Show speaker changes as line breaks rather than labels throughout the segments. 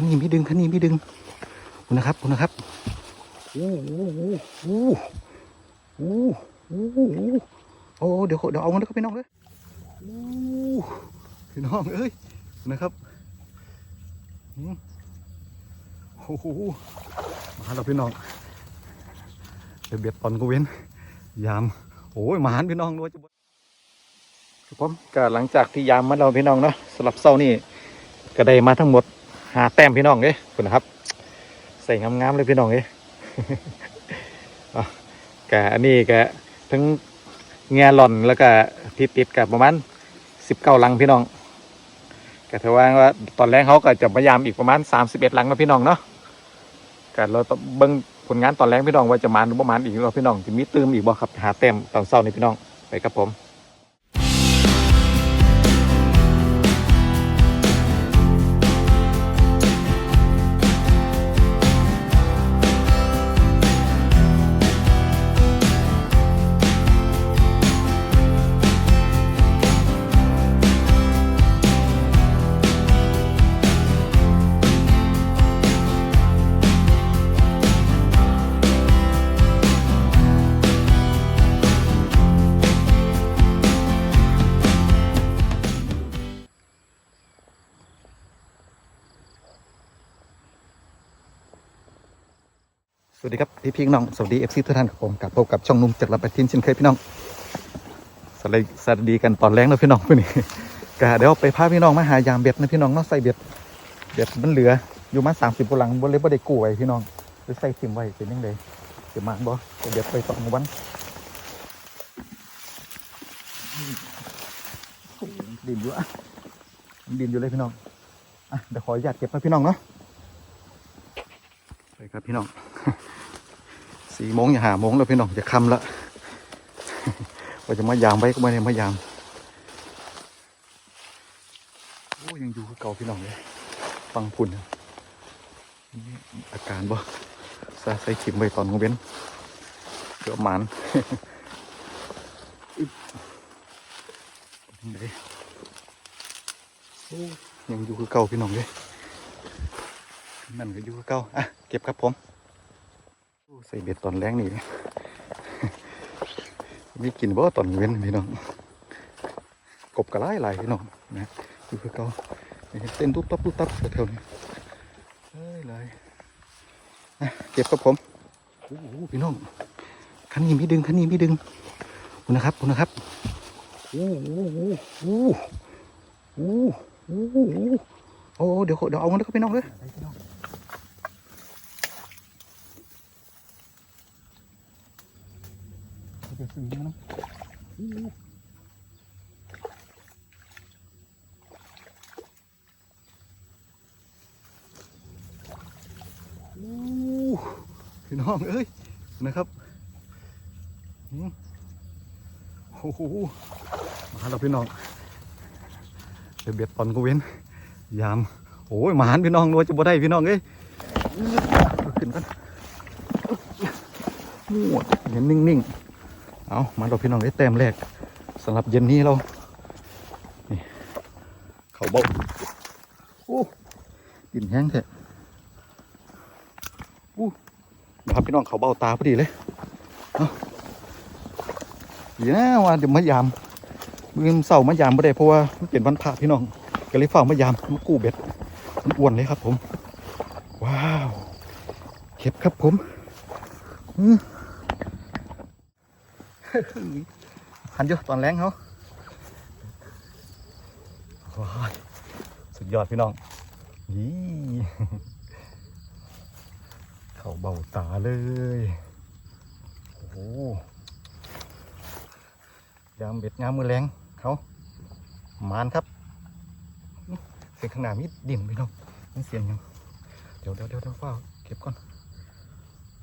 ันนี้ไม่ดึงคันนี้ไม่ดึงคุณนะครับคุณนะครับโอ้โหโอ้โหโอ้โหโอ้โหเดี๋ยวเดี๋ยวเอาเงินเข้าไปน้องเลยโอ้พี่น้องเอ้ยนะครับโอ้โหมาแล้วพี่น้องเดี๋ยวเบียดตอนกูเว้น ยามโอ้ยมาหันพี่น้องด้วยจะบ่ครับผมก็หลังจากที่ยามมาเราพี่น้องเนาะสำหรับเศร้านี่ก็ได้มาทั้งหมด หาแต้มพี่น้องเอ้ยคุณนะครับ ใส่งามๆเลยพี่น้องเอ้ยกะอันนี้กะทั้งแง่หล่อนแล้วก็ที่ติดกับประมาณสิบเก้าลังพี่น้องก็ถือว่าว่าตอนแรกเขาก็จะพยายามอีกประมาณสามสิบเอ็ดลังนะพี่น้องเนาะก็เราต้องเบิ่งผลงานตอนแรกพี่น้องว่าจะมาหรือประมาณอีกเราพี่น้องจะมีตืมอีกบ่ครับหาแต้มตอนเศร้านี่พี่น้องไปครับผม สวัสดีครับพี่พี่น้องสวัสดีเอฟซีทุกท่านครับผมกลับพบกับช่องนุ่มจากรับปะทินเช่นเคยพี่น้องสวัสดีสวัสดีกันตอนแรงนะพี่น้องพี่นี่ก็เดี๋ยวไปพาพี่น้องมาหายามเบ็ดนะพี่น้องเนาะใส่เบ็ดเบ็ดมันเหลืออยู่มาสามสิบกว่าหลังบนเลยบ่ได้กู้ไว้พี่น้องไปใส่ทิมไว้เป็นยังไงเดี๋ยวมาบ่เดี๋ยวเบ็ดไปสองวันดินอยู่อะดินอยู่เลยพี่น้องอะเดี๋ยวขออนุญาตเก็บนะพี่น้องเนาะไปครับพี่น้อง สี่โมงอย่าหาโมงแล้วพี่น้องจะค่ำละว่าจะมายามไว้ก็ไม่ได้มายามโอ้ยังอยู่คือเก่าพี่น้องเลยฟังพุ่นนี่อาการบ่ใส่ขิมไว้ตอนกลางเว้นเกือบหมันยังอยู่คือเก่าพี่น้องเลยนั่นก็อยู่คือเก่าอะเก็บครับผม ใส่เบ็ดตอนแรงนี่มีกินบ่ตอนเว้นพี่น้องกบกระไรหลพี่น้องนะอยู่คือเก่าเต้นตุ๊บตับตุ๊บตับแถวๆนี้เฮ้ยเลยอะเก็บครับผมโอ้โหพี่น้องคันนี้ไม่ดึงคันนี้ไม่ดึงคุณนะครับคุณนะครับโอ้โหโอ้โหโอ้โหโอ้โหเดี๋ยวเดี๋ยวเอาเงินเข้าไปน้องเลย พี่น้องเดี๋ยวซื้อมาน้ำอู้พี่น้องเอ้ยนะครับโอ้โหมาแล้วพี่น้องเดี๋ยวเบียดตอนกูเว้นยามโอ้ยหมาหันพี่น้องด้วยจะบ่ได้พี่น้องเอ้ยขึ้นกันโอ้ยเห็นนิ่งๆ เอามาเราพี่น้องได้แต้มแรกสำหรับเย็นนี้เรานี่เขาเบาโอ้ดินแห้งแท้อู้นะครับพี่น้องเขาเบาตาพอดีเลยเอาดีนะว่าเดี๋ยวมายามมือเสามายามไม่ได้เพราะว่ามันเป็นวันพระพี่น้องก็เลยเฝ้ามายามมากู้เบ็ดมันอ้วนเลยครับผม ว้าวเก็บครับผมอืม หันอยู่ตอนแรงเขาว้าสุดยอดพี่น้องยี่เขาเบาตาเลย โอ้โหยามเบ็ดงามมือแรงเขามานครับ เสียงข้างหน้ามีดินพี่น้องมันเสียงยังเดี๋ยวเดี๋ยวเดี๋ยวเดี๋ยวเฝ้าเก็บก่อน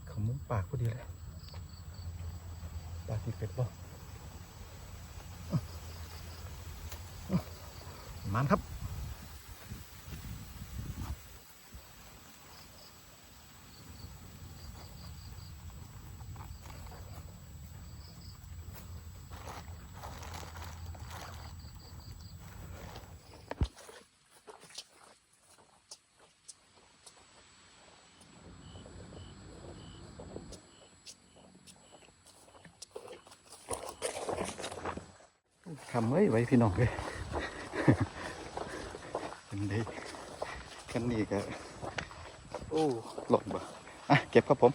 เขามุ้งปากพอดีเลย ปลาติดเป็ดบ่มันครับำเอ้ยไว้พี่น้องเลยเป็นไดกันนี่ก็โอ้หล่นบ่อะเก็บครับผม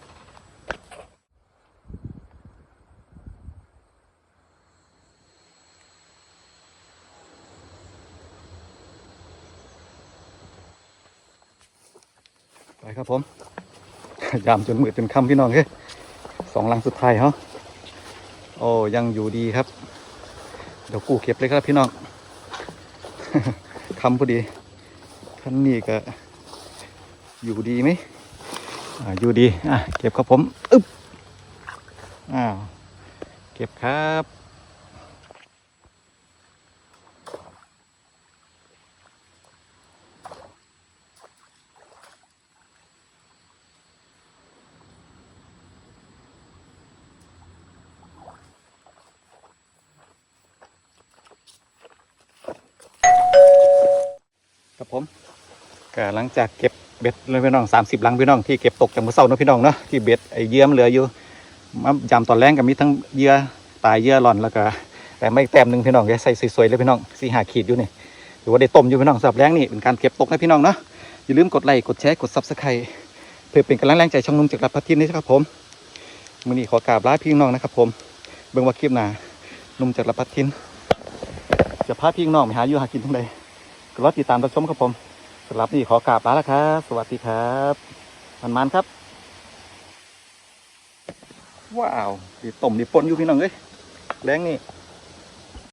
ไปครับผม ยามจนมืดจนค่ำพี่น้องเอ้ยสองลังสุดท้ายเหรอโอ้ยังอยู่ดีครับ เดี๋ยวกูเก็บเลยครับพี่น้องคำพอดีท่านนี่ก็อยู่ดีไหมออยู่ดี อะ เก็บครับผม อึ๊บ อ้าว เก็บครับ ผมก็หลังจากเก็บเบ็ดเลยพี่น้องสามสิบลังพี่น้องที่เก็บตกจากเมื่อเช้าเนาะพี่น้องเนาะที่เบ็ดไอเยื่อมเหลืออยู่มายำตอนแรงก็มีทั้งเยื่อตายเยื่อหล่อนแล้วก็แต่ไม่แต้มหนึ่งพี่น้องแกใส่สวยๆเลยพี่น้องสีหาขีดอยู่นี่หรือว่าได้ต้มอยู่พี่น้องสำหรับแรงนี่เป็นการเก็บตกนะพี่น้องเนาะอย่าลืมกดไลค์กดแชร์กดซับสไครต์เพื่อเป็นกำลังแรงใจช่องนุ่มจากรับพัทินนี่ครับผมมือนี้ขอกราบลาพี่น้องนะครับผมเบิ่งว่าคลิปหน้านุ่มจากรับพัทินจะพาพี่น้องไปหาอยู่หากินทั้งใด ก็รอติดตามรับชมครับผมสำหรับนี่ขอกราบลาแล้วครับ สวัสดีครับมันมันครับ ว้าวดีต้มดีปนอยู่พี่น้องเอ้ยแรงนี่